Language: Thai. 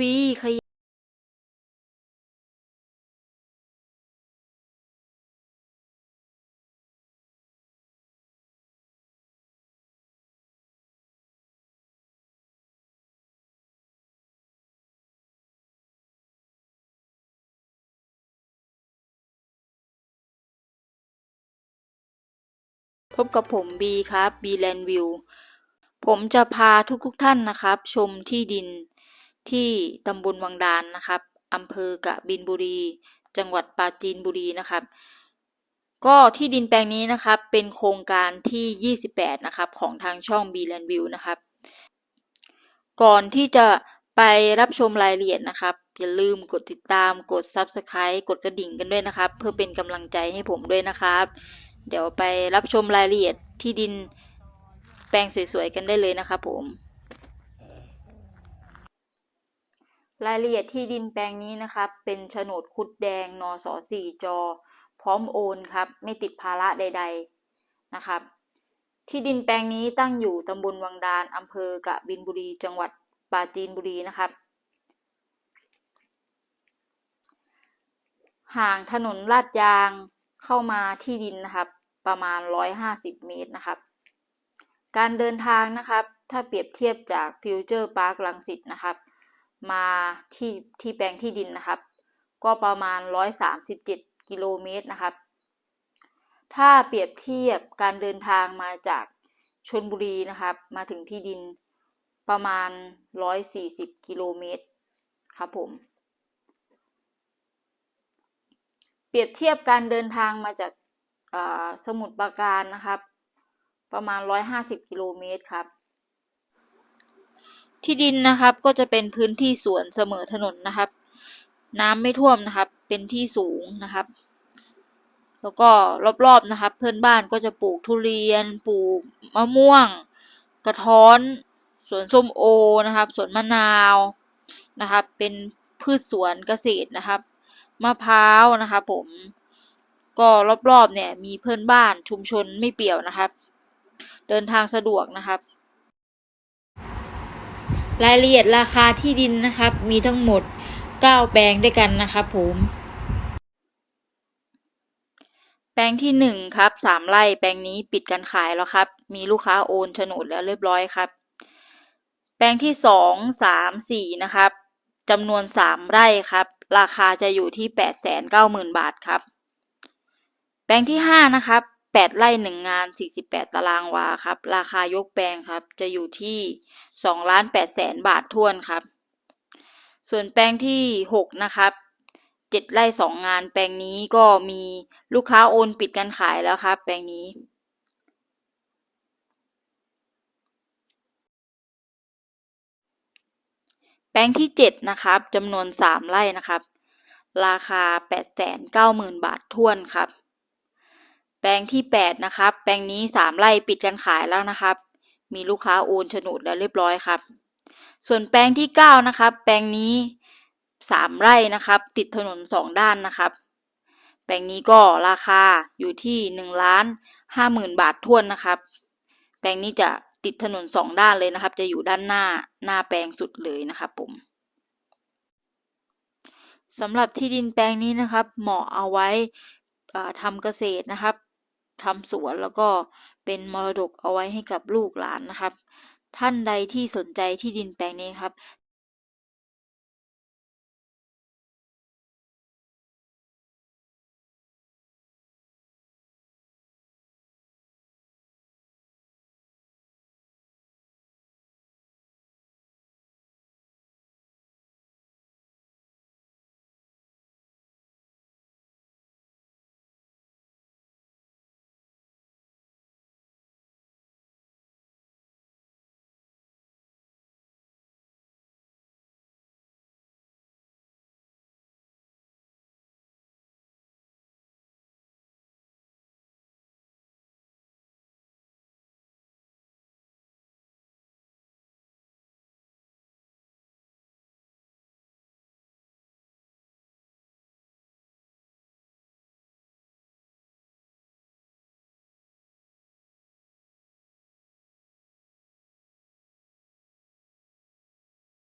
รีขยพบกับผมบีครับบีแลนวิว ผมจะพาทุกๆทท่านนะครับ ชมที่ดิน ที่ตำบลวังดานนะครับอำเภอกะบินบุรี จังหวัดปราจีนบุรีนะครับ ก็ที่ดินแปลงนี้นะครับเป็นโครงการที่ 28 นะครับ ของทางช่อง b ีแลนวิวนะครับ ก่อนที่จะไปรับชมรายละเอียดนะครับ อย่าลืมกดติดตามกด Subscribe กดกระดิ่งกันด้วยนะครับ เพื่อเป็นกำลังใจให้ผมด้วยนะครับ เดี๋ยวไปรับชมรายละเอียดที่ดินแปลงสวยๆกันได้เลยนะครับผม รายละเอียดที่ดินแปลงนี้นะครับ เป็นโฉนดคุดแดงนสสี่จอ พร้อมโอนครับ ไม่ติดภาระใด ๆนะครับ ที่ดินแปลงนี้ตั้งอยู่ตำบลวังดานอำเภอกะบินบุรี จังหวัดปราจีนบุรีนะครับ ห่างถนนลาดยางเข้ามาที่ดินนะครับ ประมาณ 150 เมตรนะครับ การเดินทางนะครับ ถ้าเปรียบเทียบจากฟิวเจอร์พาร์คลังสิตนะครับ มาที่ที่แปลงที่ดินนะครับ ก็ประมาณ 137 กิโลเมตรนะครับ ถ้าเปรียบเทียบการเดินทางมาจากชนบุรีนะครับ มาถึงที่ดินประมาณ 140 กิโลเมตรครับผมเปรียบเทียบการเดินทางมาจากสมุทรปราการนะครับ ประมาณ 150 กิโลเมตรครับ ที่ดินนะครับก็จะเป็นพื้นที่สวนเสมอถนนนะครับ น้ำไม่ท่วมนะครับ เป็นที่สูงนะครับ แล้วก็รอบๆนะครับ เพื่อนบ้านก็จะปลูกทุเรียน ปลูกมะม่วง กระท้อนสวนส้มโอนะครับสวนมะนาวนะครับ เป็นพืชสวนเกษตรนะครับ มะพร้าวนะครับผมก็รอบๆเนี่ยมีเพื่อนบ้านชุมชนไม่เปี่ยวนะครับ เดินทางสะดวกนะครับ รายละเอียดราคาที่ดินนะครับ มีทั้งหมด 9 แปลงด้วยกันนะครับผม แปลงที่ 1 ครับ 3 ไร่แปลงนี้ปิดการขายแล้วครับ มีลูกค้าโอนโฉนดแล้วเรียบร้อยครับ แปลงที่ 2 3 4 นะครับจำนวน 3 ไร่ครับ ราคาจะอยู่ที่ 890,000 บาทครับ แปลงที่ 5 นะครับ 8ไร่1งาน48ตารางวาครับ ราคายกแปลงครับ จะอยู่ที่2ล้าน8แสนบาททวนครับ ส่วนแปลงที่6นะครับ7ไร่2งานแปลงนี้ก็มีลูกค้าโอนปิดการขายแล้วครับ แปลงนี้แปลงที่ 7 นะครับจำนวน 3 ไร่นะครับ ราคา 890,000 บาททวนครับ แปลงที่ 8 นะครับ แปลงนี้ 3 ไร่ปิดการขายแล้วนะครับ มีลูกค้าโอนโฉนดแล้วเรียบร้อยครับ ส่วนแปลงที่ 9 นะครับ แปลงนี้ 3 ไร่นะครับ ติดถนน 2 ด้านนะครับ แปลงนี้ก็ราคาอยู่ที่1ล้าน50,000 บาททวนนะครับ แปลงนี้จะติดถนน 2 ด้านเลยนะครับ จะอยู่ด้านหน้าหน้าแปลงสุดเลยนะครับผมสำหรับที่ดินแปลงนี้นะครับ เหมาะเอาไว้ทำเกษตรนะครับ ทำสวนแล้วก็เป็นมรดกเอาไว้ให้กับลูกหลานนะครับ ท่านใดที่สนใจที่ดินแปลงนี้ครับ